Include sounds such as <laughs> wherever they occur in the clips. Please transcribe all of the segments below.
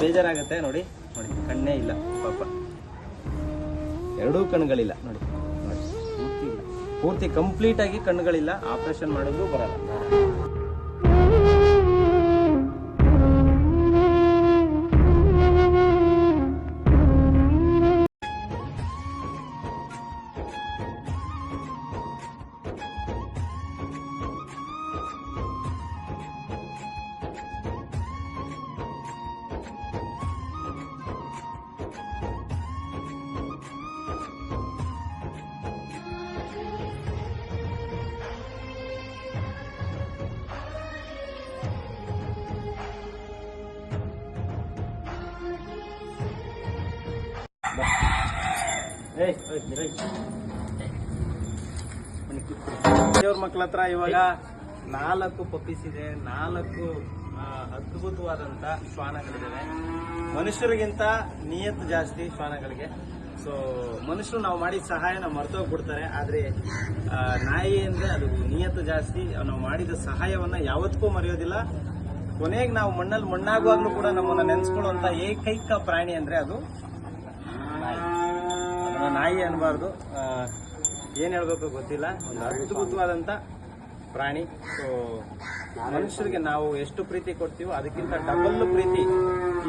ಬೇಜಾರಾಗುತ್ತೆ, ನೋಡಿ ನೋಡಿ, ಕಣ್ಣೇ ಇಲ್ಲ, ಪಾಪ. ಎರಡೂ ಕಣ್ಣುಗಳಿಲ್ಲ ನೋಡಿ ನೋಡಿ, ಪೂರ್ತಿ ಪೂರ್ತಿ ಕಂಪ್ಲೀಟ್ ಆಗಿ ಕಣ್ಣುಗಳಿಲ್ಲ ಆಪರೇಷನ್ ಮಾಡೋದು ಬರಲ್ಲ. ದೇವ್ರ ಮಕ್ಳ ಹತ್ರ ಇವಾಗ ನಾಲ್ಕು ಪಪ್ಪೀಸ್ ಇದೆ ನಾಲ್ಕು ಅದ್ಭುತವಾದಂತ ಶ್ವಾನಗಳಿದ್ದಾವೆ ಮನುಷ್ಯರಿಗಿಂತ ನಿಯತ್ತು ಜಾಸ್ತಿ ಶ್ವಾನಗಳಿಗೆ. ಸೊ ಮನುಷ್ಯರು ನಾವು ಮಾಡಿದ ಸಹಾಯನ ಮರ್ತೋಗ್ಬಿಡ್ತಾರೆ ಆದ್ರೆ ಆ, ನಾಯಿ ಅಂದ್ರೆ ಅದು ನಿಯತ್ತು ಜಾಸ್ತಿ ನಾವು ಮಾಡಿದ ಸಹಾಯವನ್ನ ಯಾವತ್ತಕ್ಕೂ ಮರೆಯೋದಿಲ್ಲ. ಕೊನೆಗೆ ನಾವು ಮಣ್ಣಲ್ಲಿ ಮಣ್ಣಾಗುವಾಗ್ಲೂ ಕೂಡ ನಮ್ಮನ್ನ ನೆನೆಸ್ಕೊಳ್ಳುವಂತ ಏಕೈಕ ಪ್ರಾಣಿ ಅಂದ್ರೆ ಅದು ನಾಯಿ. ಅದನ್ನ ನಾಯಿ ಅನ್ನಬಾರ್ದು ಏನು ಹೇಳ್ಬೇಕು ಗೊತ್ತಿಲ್ಲ. ಒಂದು ಅದ್ಭುತವಾದಂತ ಪ್ರಾಣಿ. ಸೊ ಮನುಷ್ಯರಿಗೆ ನಾವು ಎಷ್ಟು ಪ್ರೀತಿ ಕೊಡ್ತೀವೋ ಅದಕ್ಕಿಂತ ಡಬಲ್ ಪ್ರೀತಿ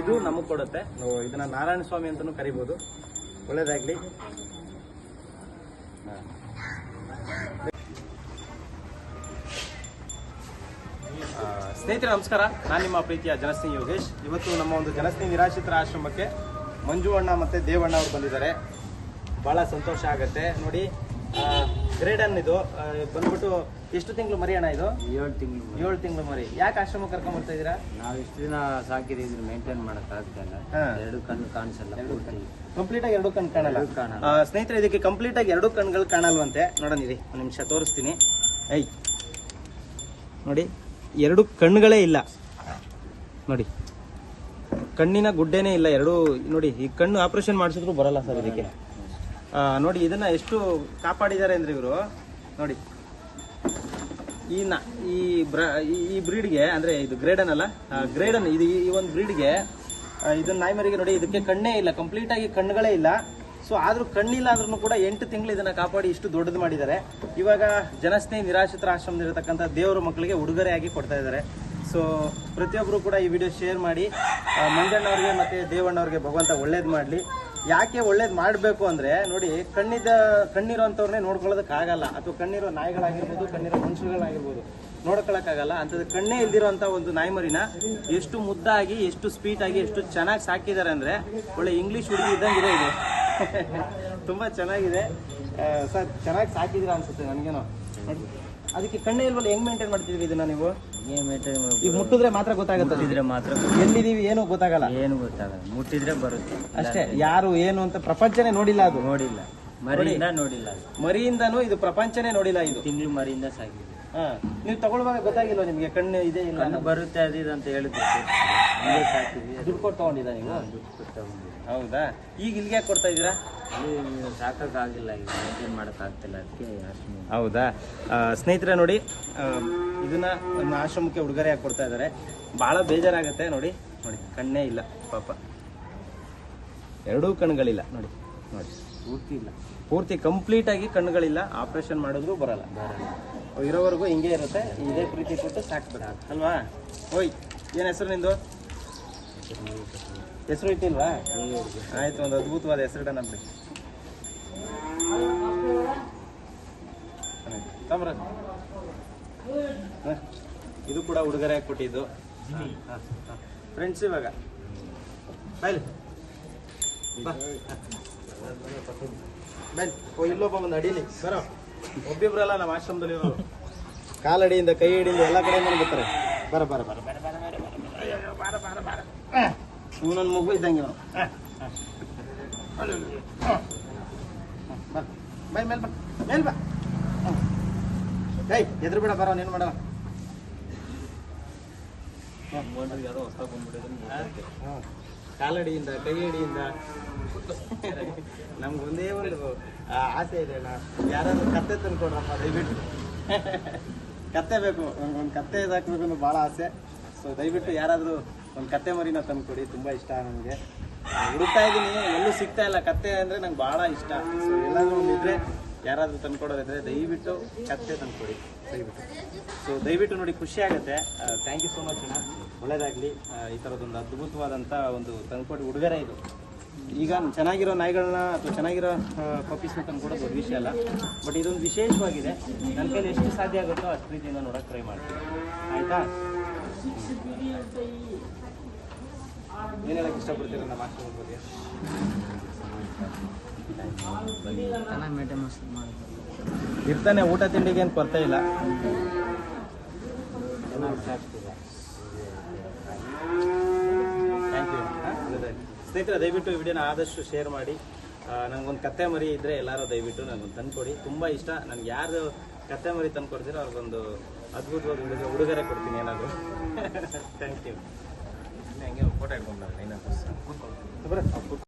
ಇದು ನಮಗೆ ಕೊಡುತ್ತೆ. ಇದನ್ನು ನಾರಾಯಣ ಸ್ವಾಮಿ ಅಂತಾನೂ ಕರಿಬೋದು. ಒಳ್ಳೇದಾಗಲಿ. ಸ್ನೇಹಿತರೆ, ನಮಸ್ಕಾರ. ನಾನು ನಿಮ್ಮ ಪ್ರೀತಿಯ ಜನಸ್ನೇಹಿ ಯೋಗೇಶ್. ಇವತ್ತು ನಮ್ಮ ಒಂದು ಜನಸ್ನೇಹಿ ನಿರಾಶ್ರಿತರ ಆಶ್ರಮಕ್ಕೆ ಮಂಜು ಅಣ್ಣ ಮತ್ತೆ ದೇವಣ್ಣ ಅವರು ಬಂದಿದ್ದಾರೆ. ಬಹಳ ಸಂತೋಷ ಆಗತ್ತೆ. ನೋಡಿ ಗ್ರೇಡನ್ ಇದು. ಬಂದ್ಬಿಟ್ಟು ಎಷ್ಟು ತಿಂಗಳು ಮರಿ ಅಣ್ಣ ಇದು? ಏಳು ತಿಂಗಳು ಏಳು ತಿಂಗಳು ಮರಿ. ಯಾಕೆ ಆಶ್ರಮ ಕರ್ಕೊಂಡ್ ಬರ್ತಾ ಇದೀರಾ ನಾವು ಎಷ್ಟು ದಿನ ಸಾಕಿದೀವಿ ಮೇಂಟೈನ್ ಮಾಡಕ್ ಆಗ್ತಿಲ್ಲ ಹಾ. ಎರಡು ಕಣ್ಣು ಕಾಣಿಸಲ್ಲ. ಕಂಪ್ಲೀಟ್ ಆಗಿ ಎರಡು ಕಣ್ಣು ಕಾಣಲ್ಲ. ಸ್ನೇಹಿತರೆ ಇದಕ್ಕೆ ಕಂಪ್ಲೀಟ್ ಆಗಿ ಎರಡು ಕಣ್ಗಳು ಕಾಣಲ್ವಂತೆ. ನೋಡೋಣ ಇರಿ ಒಂದು ನಿಮಿಷ ತೋರಿಸ್ತೀನಿ. ಐ ನೋಡಿ ಎರಡು ಕಣ್ಣುಗಳೇ ಇಲ್ಲ. ನೋಡಿ. ಕಣ್ಣಿನ ಗುಡ್ಡೆನೇ ಇಲ್ಲ, ಎರಡು ನೋಡಿ, ಈ ಕಣ್ಣು ಆಪರೇಷನ್ ಮಾಡಿಸಿದ್ರು ಬರಲ್ಲ ಸರ್ ಇದಕ್ಕೆ. ನೋಡಿ, ಇದನ್ನ ಎಷ್ಟು ಕಾಪಾಡಿದ್ದಾರೆ ಅಂದ್ರೆ ಇವರು, ನೋಡಿ. ಈ ನ, ಈ ಬ್ರ, ಈ- ಬ್ರೀಡ್ಗೆ, ಅಂದ್ರೆ ಇದು ಗ್ರೇಡನ್ ಅಲ್ಲ ಗ್ರೇಡನ್, ಇದು ಈ- ಈ ಒಂದು ಬ್ರೀಡ್ಗೆ ಇದನ್ನ ನಾಯಿಮರಿಗೆ ನೋಡಿ, ಇದಕ್ಕೆ ಕಣ್ಣೇ ಇಲ್ಲ ಕಂಪ್ಲೀಟ್ ಆಗಿ ಕಣ್ಣುಗಳೇ ಇಲ್ಲ. ಸೊ ಆದ್ರೂ ಕಣ್ಣಿಲ್ಲ ಅಂದ್ರೂ ಕೂಡ ಎಂಟು ತಿಂಗಳು ಇದನ್ನ ಕಾಪಾಡಿ ಇಷ್ಟು ದೊಡ್ಡದು ಮಾಡಿದ್ದಾರೆ. ಇವಾಗ ಜನಸ್ನೇಹಿ ನಿರಾಶ್ರಿತರ ಆಶ್ರಮದಲ್ಲಿರತಕ್ಕಂಥ ದೇವರ ಮಕ್ಕಳಿಗೆ ಉಡುಗೊರೆಯಾಗಿ ಕೊಡ್ತಾ ಇದ್ದಾರೆ. ಸೊ ಪ್ರತಿಯೊಬ್ಬರು ಕೂಡ ಈ ವಿಡಿಯೋ ಶೇರ್ ಮಾಡಿ ಮಂಜಣ್ಣವ್ರಿಗೆ ಮತ್ತು ದೇವಣ್ಣವ್ರಿಗೆ ಭಗವಂತ ಒಳ್ಳೇದು ಮಾಡಲಿ. ಯಾಕೆ ಒಳ್ಳೇದು ಮಾಡಬೇಕು ಅಂದರೆ, ನೋಡಿ, ಕಣ್ಣಿದ ಕಣ್ಣಿರೋಂಥವ್ರನ್ನೇ ನೋಡ್ಕೊಳ್ಳೋದಕ್ಕಾಗಲ್ಲ. ಅಥವಾ ಕಣ್ಣಿರೋ ನಾಯಿಗಳಾಗಿರ್ಬೋದು, ಕಣ್ಣಿರೋ ಮನುಷ್ಯರುಗಳಾಗಿರ್ಬೋದು ನೋಡ್ಕೊಳಕ್ಕಾಗಲ್ಲ ಅಂಥದ್ದು ಕಣ್ಣೇ ಇಲ್ದಿರೋಂಥ ಒಂದು ನಾಯಿಮರಿನ ಎಷ್ಟು ಮುದ್ದಾಗಿ, ಎಷ್ಟು ಸ್ವೀಟಾಗಿ ಆಗಿ, ಎಷ್ಟು ಚೆನ್ನಾಗಿ ಸಾಕಿದ್ದಾರೆ ಅಂದರೆ, ಒಳ್ಳೆ ಇಂಗ್ಲೀಷ್ ಹುಡುಗಿ ಇದ್ದಂಗಿದೆ ಇದು <laughs> ತುಂಬ ಚೆನ್ನಾಗಿದೆ. ಸರ್, ಚೆನ್ನಾಗಿ ಸಾಕಿದ್ದೀರಾ ಅನ್ಸುತ್ತೆ ನನಗೇನೋ. ಅದಕ್ಕೆ ಕಣ್ಣೇ ಇಲ್ವಲ್ಲ ಹೆಂಗ್ ಮೇಂಟೈನ್ ಮಾಡ್ತಿದ್ವಿ ಇದನ್ನ ನೀವು? ಏನ್ ಈಗ ಮುಟ್ಟಿದ್ರೆ ಮಾತ್ರ ಗೊತ್ತಾಗುತ್ತೆ ಮುಟ್ಟಿದ್ರೆ ಮಾತ್ರ ಎಲ್ಲಿದೀವಿ ಏನು ಗೊತ್ತಾಗಲ್ಲ. ಏನು ಗೊತ್ತಾಗಲ್ಲ. ಮುಟ್ಟಿದ್ರೆ ಬರುತ್ತೆ. ಅಷ್ಟೇ ಯಾರು ಏನು ಅಂತ ಪ್ರಪಂಚನೇ ನೋಡಿಲ್ಲ ಅದು. ನೋಡಿಲ್ಲ. ಮರಿಯಿಂದ ನೋಡಿಲ್ಲ ಮರಿಯಿಂದನು ಇದು ಪ್ರಪಂಚನೇ ನೋಡಿಲ್ಲ ಇದು. ತಿಂಗಳು ಮರಿಯಿಂದ ಸಾಗಿದೆ. ಹಾ ನೀವು ತಗೊಳ್ಳುವಾಗ ಗೊತ್ತಾಗಿಲ್ಲ ನಿಮ್ಗೆ? ಕಣ್ಣು ಇದೆ ಇಲ್ಲ ಕಣ್ಣು ಬರುತ್ತೆ ಅದು ಇದು ಅಂತ ಹೇಳಿದ್ರು ಹಂಗೆ ಸಾಕಿದ್ವಿ ದುಡ್ಡು ಕೊಟ್ಟು ತಗೊಂಡಿದ್ದ ನೀವು? ದುಡ್ಡು ಕೊಟ್ಟು ತಗೊಂಡಿದ್ವಿ. ಹೌದಾ? ಈಗ ಇಲ್ಲಿಗೆ ಯಾಕೆ ಕೊಡ್ತಾ ಇದ್ದೀರಾ? ಸಾಕಾಗಿಲ್ಲ ಈಗ ಮೇಂಟೈನ್ ಮಾಡೋಕ್ಕಾಗ್ತಿಲ್ಲ ಅದಕ್ಕೆ ಹೌದಾ? ಸ್ನೇಹಿತರೆ ನೋಡಿ ಇದನ್ನ ನಮ್ಮ ಆಶ್ರಮಕ್ಕೆ ಉಡುಗೊರೆಯಾಗಿ ಕೊಡ್ತಾ ಇದ್ದಾರೆ? ಬಹಳ ಬೇಜಾರಾಗುತ್ತೆ ನೋಡಿ ನೋಡಿ ಕಣ್ಣೇ ಇಲ್ಲ ಪಾಪ. ಎರಡೂ ಕಣ್ಗಳಿಲ್ಲ ನೋಡಿ ನೋಡಿ. ಪೂರ್ತಿ ಇಲ್ಲ. ಪೂರ್ತಿ ಕಂಪ್ಲೀಟ್ ಆಗಿ ಕಣ್ಣುಗಳಿಲ್ಲ ಆಪರೇಷನ್ ಮಾಡಿದ್ರು ಬರಲ್ಲ. ಇರೋವರೆಗೂ ಹಿಂಗೆ ಇರುತ್ತೆ ಇದೇ ಪ್ರೀತಿ ಕೊಟ್ಟು ಸಾಕ್ಬೇಕು ಅಲ್ವಾ? ಓಯ್ ಏನ್ ಹೆಸರು ನಿಂದು? ಹೆಸರು ಇಟ್ಟಿಲ್ವಾ? ಆಯ್ತು, ಒಂದು ಅದ್ಭುತವಾದ ಹೆಸರಿಡೋಣ ಬಿಡಿ ತಮ್ರ. ಇದು ಕೂಡ ಉಡುಗೊರೆ ಕೊಟ್ಟಿದ್ದು. ಫ್ರೆಂಡ್ಸ್ ಇವಾಗ. ಬೈಲ್. ಬೈಲ್. ಓ, ಇಲ್ಲೊಬ್ಬ ಒಂದು ಅಡೀಲಿ ಬರೋ. ಒಬ್ಬಿಬ್ರಲ್ಲ ನಮ್ಮ ಆಶ್ರಮದಲ್ಲಿ ಕಾಲಡಿಯಿಂದ ಕೈ ಹಿಡಿಯಿಂದ ಎಲ್ಲ ಕಡೆ ಬರ್ತಾರೆ. ಬರ ಬರ ಬರ ಬರ ಬರ ಬರ ಬರ ಅಯ್ಯೋ, ಅಯ್ಯೋ, ಬಾರ ಬಾರ ಬಾರ ಇವನೊಂದು ಮಗು ಇದ್ದಂಗೆ ಬೈ ಮೇಲ್ ಬಾ ಮೇಲ್ ಬಾ. ಏಯ್ ಎದ್ರು ಬಿಡ ಬರೋ ನೀನು ಮಾಡೋ. ಕಾಲಡಿಯಿಂದ ಕೈ ಹಿಡಿಯಿಂದ ನಮ್ಗೆ ಒಂದೇ ಒಂದು ಆಸೆ ಇದೆ ನಾ ಯಾರಾದ್ರೂ ಕತ್ತೆ ತಂದ್ಕೊಡ್ರಪ್ಪ ದಯವಿಟ್ಟು. ಕತ್ತೆ ಬೇಕು ಒಂದು ಕತ್ತೆ ಇದಾಕ್ಬೇಕು ಅನ್ನೋ ಭಾಳ ಆಸೆ. ಸೊ ದಯವಿಟ್ಟು ಯಾರಾದರೂ ಒಂದು ಕತ್ತೆ ಮರಿನ ತಂದುಕೊಡಿ ತುಂಬ ಇಷ್ಟ ನನಗೆ ಹುಡುಕ್ತಾ ಇದ್ದೀನಿ, ಎಲ್ಲೂ ಸಿಗ್ತಾ ಇಲ್ಲ. ಕತ್ತೆ ಅಂದರೆ ನಂಗೆ ಭಾಳ ಇಷ್ಟ. ಸೊ ಎಲ್ಲಾದ್ರೂ ಒಂದು ಇದ್ರೆ ಯಾರಾದರೂ ತಂದ್ಕೊಡೋದಿದ್ರೆ ದಯವಿಟ್ಟು ಕತ್ತೆ ತಂದುಕೊಡಿ. ದಯವಿಟ್ಟು ಸೊ ದಯವಿಟ್ಟು ನೋಡಿ ಖುಷಿ ಆಗುತ್ತೆ. ಥ್ಯಾಂಕ್ ಯು ಸೋ ಮಚ್ ಅಣ್ಣ. ಒಳ್ಳೇದಾಗಲಿ. ಈ ಥರದೊಂದು ಅದ್ಭುತವಾದಂಥ ಒಂದು ತಂದ್ಕೊಡಿ ಉಡುಗೊರೆ ಇದು. ಈಗ ಚೆನ್ನಾಗಿರೋ ನಾಯಿಗಳನ್ನ ಅಥವಾ ಚೆನ್ನಾಗಿರೋ ಪಪ್ಪೀಸ್ನ ತಂದ್ಕೊಡೋದು ದೊಡ್ಡ ವಿಷಯ ಅಲ್ಲ. ಬಟ್ ಇದೊಂದು ವಿಶೇಷವಾಗಿದೆ. ನನ್ನ ಕೈಲಿ ಎಷ್ಟು ಸಾಧ್ಯ ಆಗುತ್ತೋ ಅಷ್ಟು ರೀತಿಯಿಂದ ನೋಡೋಕೆ ಟ್ರೈ ಮಾಡ್ತೀನಿ. ಆಯಿತಾ? ಏನು ಹೇಳಕ್ಕೆ ಇಷ್ಟಪಡ್ತೀರ ನಮ್ಮ ಆಶ್ರಮದ ಬಗ್ಗೆ ಚೆನ್ನಾಗಿ ಮೇಂಟೈನ್ ಇರ್ತಾನೆ ಊಟ ತಿಂಡಿಗೆ ಏನು ಕೊರತೆ ಇಲ್ಲ. ಥ್ಯಾಂಕ್ ಯು ಸ್ನೇಹಿತರೆ ದಯವಿಟ್ಟು ಈ ವಿಡಿಯೋನ ಆದಷ್ಟು ಶೇರ್ ಮಾಡಿ. ನನಗೊಂದು ಕತ್ತೆ ಮರಿ ಇದ್ದರೆ ಎಲ್ಲರೂ ದಯವಿಟ್ಟು ನನಗೊಂದು ತಂದುಕೊಡಿ ತುಂಬ ಇಷ್ಟ. ನನಗೆ ಯಾರು ಕತ್ತೆ ಮರಿ ತಂದು ಕೊಡ್ತೀರೋ ಅವ್ರಿಗೊಂದು ಅದ್ಭುತವಾದ ಹುಡುಗ ಉಡುಗೊರೆ ಕೊಡ್ತೀನಿ ಏನಾದರೂ. ಥ್ಯಾಂಕ್ ಯು ಹಂಗೆ ಫೋಟೋ ಇಟ್ಕೊಂಡ್ಬರ್ತೀನಿ